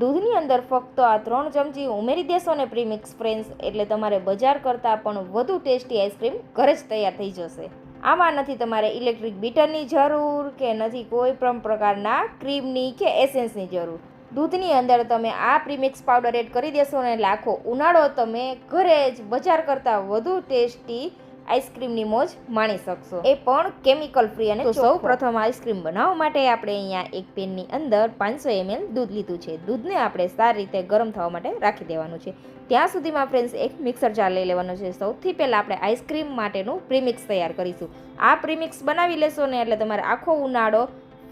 દૂધની અંદર ફક્ત આ ત્રણ ચમચી ઉમેરી દેશો ને પ્રીમિક્સ ફ્રેન્ડ્સ, એટલે તમારે બજાર કરતાં પણ વધુ ટેસ્ટી આઈસ્ક્રીમ ઘરે જ તૈયાર થઈ જશે. આમાં નથી તમારે ઇલેક્ટ્રિક બીટરની જરૂર કે નથી કોઈ પણ પ્રકારના ક્રીમની કે એસેન્સની જરૂર. દૂધની અંદર તમે આ પ્રીમિક્સ પાવડર એડ કરી દેશો ને લાખો ઉનાળો તમે ઘરે જ બજાર કરતાં વધુ ટેસ્ટી આઈસ્ક્રીમની મોજ માણી શકશો. એ પણ કેમિકલ ફ્રી અને સૌ પ્રથમ આઈસ્ક્રીમ બનાવવા માટે આપણે અહીંયા એક પેનની અંદર પાંચસો એમએલ દૂધ લીધું છે. દૂધને આપણે સારી રીતે ગરમ થવા માટે રાખી દેવાનું છે. ત્યાં સુધીમાં ફ્રેન્ડ્સ એક મિક્સર જાર લઈ લેવાનો છે. સૌથી પહેલાં આપણે આઈસ્ક્રીમ માટેનું પ્રીમિક્સ તૈયાર કરીશું. આ પ્રીમિક્સ બનાવી લેશો ને એટલે તમારે આખો ઉનાળો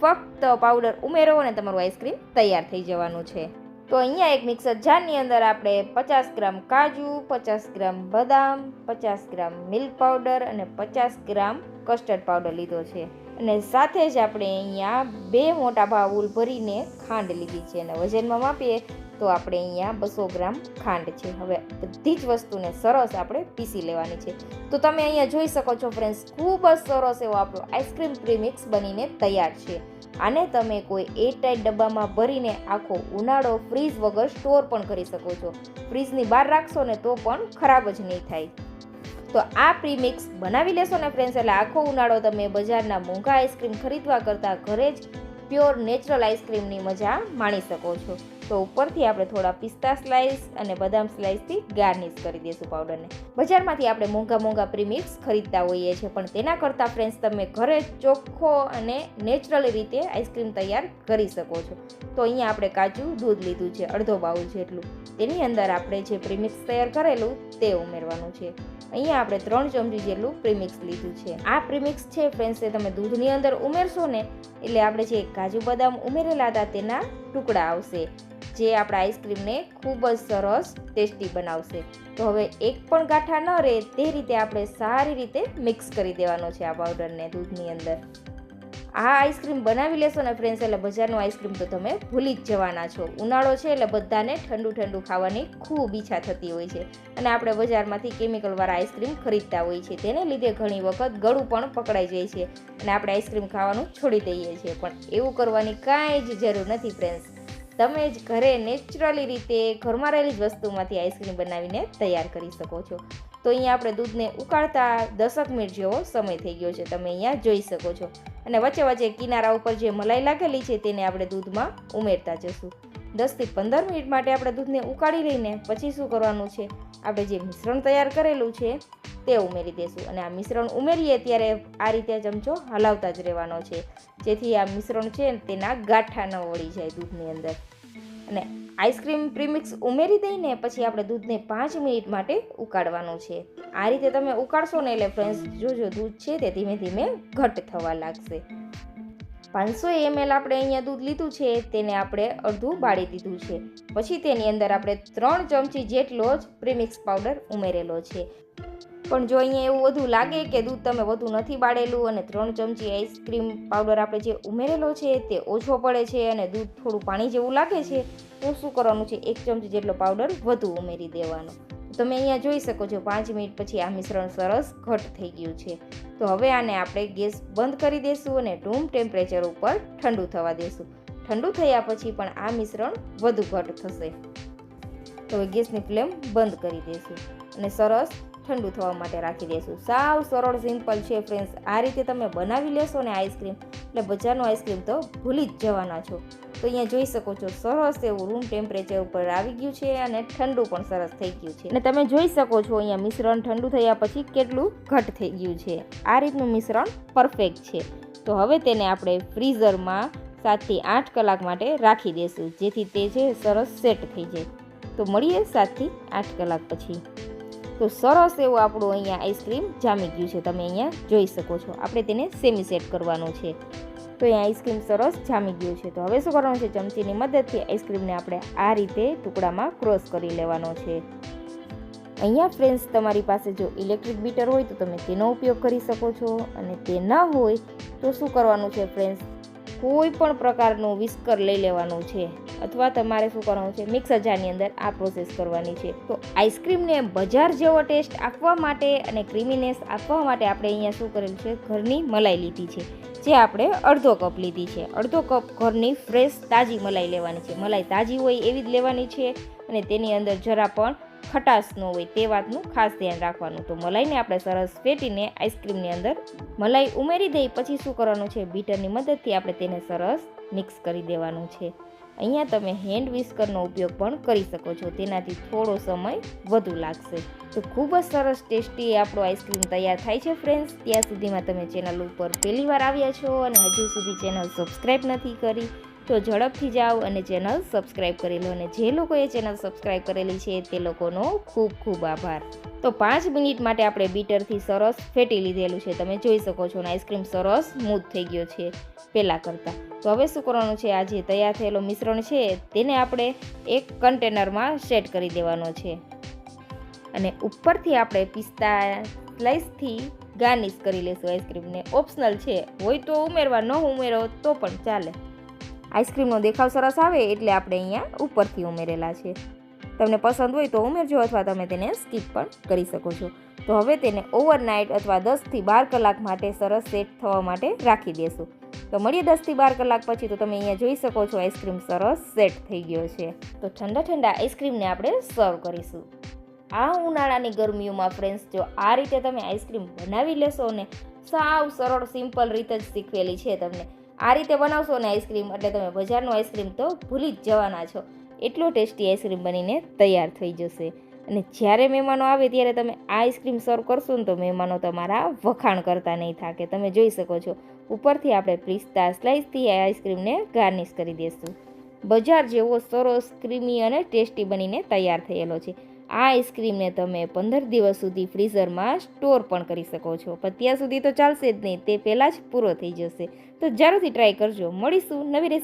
ફક્ત પાવડર ઉમેરો અને તમારું આઈસ્ક્રીમ તૈયાર થઈ જવાનું છે. તો અહીંયા એક મિક્સર જારની અંદર આપણે પચાસ ગ્રામ કાજુ, પચાસ ગ્રામ બદામ, પચાસ ગ્રામ મિલ્ક પાવડર અને પચાસ ગ્રામ કસ્ટર્ડ પાવડર લીધો છે. અને સાથે જ આપણે અહીંયા બે મોટા બાઉલ ભરીને ખાંડ લીધી છે અને વજનમાં માપીએ તો આપણે અહીંયા બસો ગ્રામ ખાંડ છે. હવે બધી જ વસ્તુને સરસ આપણે પીસી લેવાની છે. તો તમે અહીંયા જોઈ શકો છો ફ્રેન્ડ્સ, ખૂબ જ સરસ એવો આપણો આઈસ્ક્રીમ પ્રીમિક્સ બનીને તૈયાર છે. આને તમે કોઈ એરટાઈટ ડબ્બામાં ભરીને આખો ઉનાળો ફ્રીઝ વગર સ્ટોર પણ કરી શકો છો. ફ્રીઝની બહાર રાખશો ને તો પણ ખરાબ જ નહીં થાય. તો આ પ્રીમિક્સ બનાવી લેશો ને ફ્રેન્ડ્સ એટલે આખો ઉનાળો તમે બજારના મોંઘા આઈસ્ક્રીમ ખરીદવા કરતાં ઘરે જ પ્યોર નેચરલ આઈસ્ક્રીમની મજા માણી શકો છો. તો ઉપરથી આપણે થોડા પિસ્તા સ્લાઇસ અને બદામ સ્લાઇસથી ગાર્નિશ કરી દઈશું પાવડરને. બજારમાંથી આપણે મોંઘા મોંઘા પ્રીમિક્સ ખરીદતા હોઈએ છીએ, પણ તેના કરતાં ફ્રેન્ડ્સ તમે ઘરે ચોખ્ખો અને નેચરલ રીતે આઈસ્ક્રીમ તૈયાર કરી શકો છો. તો અહીંયા આપણે કાજુ, દૂધ લીધું છે, અડધો બાઉલ જેટલું. તેની અંદર આપણે જે પ્રીમિક્સ તૈયાર કરેલું તે ઉમેરવાનું છે. અહીંયા આપણે ત્રણ ચમચી જેટલું પ્રીમિક્સ લીધું છે. આ પ્રીમિક્સ છે ફ્રેન્ડ્સ તમે દૂધની અંદર ઉમેરશો ને, એટલે આપણે જે કાજુ બદામ ઉમેરેલા હતા તેના ટુકડા આવશે. જે આપણા આઈસ્ક્રીમને ખૂબ જ સરસ ટેસ્ટી બનાવશે. તો હવે એક પણ ગાંઠા ન રહે તે રીતે આપણે સારી રીતે મિક્સ કરી દેવાનો છે આ પાવડરને દૂધની અંદર. આ આઈસ્ક્રીમ બનાવી લેશો ને ફ્રેન્ડ્સ એટલે બજારનું આઈસ્ક્રીમ તો તમે ભૂલી જ જવાના છો. ઉનાળો છે એટલે બધાને ઠંડુ ઠંડુ ખાવાની ખૂબ ઈચ્છા થતી હોય છે. અને આપણે બજારમાંથી કેમિકલવાળા આઈસ્ક્રીમ ખરીદતા હોઈએ છીએ. તેને લીધે ઘણી વખત ગળું પણ પકડાઈ જાય છે. અને આપણે આઈસ્ક્રીમ ખાવાનું છોડી દઈએ છીએ. પણ એવું કરવાની કાંઈ જ જરૂર નથી ફ્રેન્ડ્સ તમે જ ઘરે નેચરલી રીતે ઘરમાં રહેલી જ વસ્તુમાંથી આઈસ્ક્રીમ બનાવીને તૈયાર કરી શકો છો. તો અહીંયા આપણે દૂધને ઉકાળતા દસક મિનિટ જેવો સમય થઈ ગયો છે, તમે અહીંયા જોઈ શકો છો. અને વચ્ચે વચ્ચે કિનારા ઉપર જે મલાઈ લાગેલી છે, તેને આપણે દૂધમાં ઉમેરતા જશું. દસથી પંદર મિનિટ માટે આપણે દૂધને ઉકાળી લઈને પછી શું કરવાનું છે, આપણે જે મિશ્રણ તૈયાર કરેલું છે, તે ઉમેરી દઈશું અને આ મિશ્રણ ઉમેરીએ ત્યારે આ રીતે ચમચો હલાવતા જ રહેવાનો છે. જેથી આ મિશ્રણ છે તેના ગાંઠા ન વળી જાય દૂધની અંદર. અને આઈસ્ક્રીમ પ્રીમિક્સ ઉમેરી દઈને પછી આપણે દૂધને પાંચ મિનિટ માટે ઉકાળવાનું છે. આ રીતે તમે ઉકાળશો ને એટલે ફ્રેન્ડ્સ જોજો દૂધ છે તે ધીમે ધીમે ઘટ થવા લાગશે. પાંચસો એમએલ આપણે અહીંયા દૂધ લીધું છે, તેને આપણે અડધું બાળી દીધું છે. પછી તેની અંદર આપણે ત્રણ ચમચી જેટલો જ પ્રીમિક્સ પાવડર ઉમેરેલો છે. પણ જો અહીંયા એવું વધુ લાગે કે દૂધ તમે વધુ નથી બાળેલું અને ત્રણ ચમચી આઈસ્ક્રીમ પાવડર આપણે જે ઉમેરેલો છે તે ઓછો પડે છે અને દૂધ થોડું પાણી જેવું લાગે છે તો શું કરવાનું છે? એક ચમચી જેટલો પાવડર વધુ ઉમેરી દેવાનો. તમે અહીંયા જોઈ શકો છો, પાંચ મિનિટ પછી આ મિશ્રણ સરસ ઘટ થઈ ગયું છે. તો હવે આને આપણે ગેસ બંધ કરી દઈશું અને રૂમ ટેમ્પરેચર ઉપર ઠંડુ થવા દઈશું ઠંડુ થયા પછી પણ આ મિશ્રણ વધુ ઘટ થશે. તો ગેસની ફ્લેમ બંધ કરી દેશું. અને સરસ ઠંડુ થવા માટે રાખી દઈશું સાવ સરળ, સિમ્પલ છે ફ્રેન્ડ્સ આ રીતે તમે બનાવી લેશો ને આઈસ્ક્રીમ, એટલે બજારનું આઈસ્ક્રીમ તો ભૂલી જ જવાના છો. તો અહીંયા જોઈ શકો છો, સરસ એવું રૂમ ટેમ્પરેચર ઉપર આવી ગયું છે અને ઠંડુ પણ સરસ થઈ ગયું છે. અને તમે જોઈ શકો છો અહીંયા મિશ્રણ ઠંડુ થયા પછી કેટલું ઘટ થઈ ગયું છે. આ રીતનું મિશ્રણ પરફેક્ટ છે. તો હવે તેને આપણે ફ્રીઝરમાં સાતથી આઠ કલાક માટે રાખી દઈશું જેથી તે છે સરસ સેટ થઈ જાય. તો મળીએ સાતથી આઠ કલાક પછી. તો સરસ એવું આપણું અહીંયા આઈસ્ક્રીમ જામી ગયું છે. તમે અહીંયા જોઈ શકો છો. આપણે તેને સેમી સેટ કરવાનું છે. તો અહીંયા આઈસ્ક્રીમ સરસ જામી ગયું છે. તો હવે શું કરવાનું છે? ચમચીની મદદથી આઈસ્ક્રીમને આપણે આ રીતે ટુકડામાં ક્રોસ કરી લેવાનો છે. અહીંયા ફ્રેન્ડ્સ તમારી પાસે જો ઇલેક્ટ્રિક બીટર હોય તો તમે તેનો ઉપયોગ કરી શકો છો. અને તે ન હોય તો શું કરવાનું છે ફ્રેન્ડ્સ કોઈ પણ પ્રકારનું વિસ્કર લઈ લેવાનું છે. અથવા તમારે શું કરવાનું છે? મિક્સર જારની અંદર આ પ્રોસેસ કરવાની છે. તો આઈસ્ક્રીમને બજાર જેવો ટેસ્ટ આપવા માટે અને ક્રીમીનેસ આપવા માટે આપણે અહીંયા શું કરેલું છે? ઘરની મલાઈ લીધી છે. જે આપણે અડધો કપ લીધી છે. અડધો કપ ઘરની ફ્રેશ તાજી મલાઈ લેવાની છે. મલાઈ તાજી હોય એવી જ લેવાની છે અને તેની અંદર જરા પણ ખટાશ ન હોય તે વાતનું ખાસ ધ્યાન રાખવાનું. તો મલાઈને આપણે સરસ ફેટીને આઈસ્ક્રીમની અંદર મલાઈ ઉમેરી દઈ. પછી શું કરવાનું છે? બીટરની મદદથી આપણે તેને સરસ મિક્સ કરી દેવાનું છે. અહીંયા તમે હેન્ડ વિસ્કરનો ઉપયોગ પણ કરી શકો છો. તેનાથી થોડો સમય વધુ લાગશે. તો ખૂબ જ સરસ ટેસ્ટી આપણો આઈસ્ક્રીમ તૈયાર થાય છે ફ્રેન્ડ્સ ત્યાં સુધીમાં તમે ચેનલ ઉપર પહેલી વાર આવ્યા છો અને હજુ સુધી ચેનલ સબસ્ક્રાઈબ નથી કરી, તો ઝડપથી જાઓ અને ચેનલ સબસ્ક્રાઈબ કરી લો. અને જે લોકોએ ચેનલ સબસ્ક્રાઈબ કરેલી છે તે લોકોનો ખૂબ ખૂબ આભાર. તો પાંચ મિનિટ માટે આપણે બીટરથી સરસ ફેટી લીધેલું છે. તમે જોઈ શકો છો અને આઈસ્ક્રીમ સરસ સ્મૂથ થઈ ગયો છે. પહેલાં કરતાં. તો હવે શું કરવાનું છે? આ જે તૈયાર થયેલો મિશ્રણ છે, તેને આપણે એક કન્ટેનરમાં સેટ કરી દેવાનો છે. અને ઉપરથી આપણે પિસ્તા સ્લાઇસથી ગાર્નિશ કરી લેશું આઈસ્ક્રીમને ઓપ્શનલ છે, હોય તો ઉમેરવા, ન ઉમેરો તો પણ ચાલે. આઈસ્ક્રીમનો દેખાવ સરસ આવે એટલે આપણે અહીંયા ઉપરથી ઉમેરેલા છે. તમને પસંદ હોય તો ઉમેરજો અથવા તમે તેને સ્કીપ પણ કરી શકો છો. તો હવે તેને ઓવરનાઇટ અથવા દસથી બાર કલાક માટે સરસ સેટ થવા માટે રાખી દેશું. તો મળીએ દસથી બાર કલાક પછી તો તમે અહીંયા જોઈ શકો છો આઈસ્ક્રીમ સરસ સેટ થઈ ગયો છે. તો ઠંડા ઠંડા આઈસ્ક્રીમને આપણે સર્વ કરીશું. આ ઉનાળાની ગરમીઓમાં ફ્રેન્ડ્સ જો આ રીતે તમે આઈસ્ક્રીમ બનાવી લેશો ને, સાવ સરળ સિમ્પલ રીતે જ શીખવેલી છે તમને. આ રીતે બનાવશો ને આઈસ્ક્રીમ, એટલે તમે બજારનું આઈસ્ક્રીમ તો ભૂલી જ જવાના છો. એટલો ટેસ્ટી આઈસ્ક્રીમ બનીને તૈયાર થઈ જશે. અને જ્યારે મહેમાનો આવે ત્યારે તમે આઈસ્ક્રીમ સર્વ કરશો ને તો મહેમાનો તમારા વખાણ કરતા નહીં થાકે. તમે જોઈ શકો છો ઉપરથી આપણે પિસ્તા સ્લાઇસથી આઈસ્ક્રીમને ગાર્નિશ કરી દઈશું. બજાર જેવો સરસ, ક્રીમી અને ટેસ્ટી બનીને તૈયાર થયેલો છે. આ આઈસ્ક્રીમને તમે પંદર દિવસ સુધી ફ્રીઝરમાં સ્ટોર પણ કરી શકો છો. પણ ત્યાં સુધી તો ચાલશે જ નહીં, તે પહેલાં જ પૂરો થઈ જશે. તો જરૂરથી ટ્રાય કરજો. મળીશું નવી રેસીપી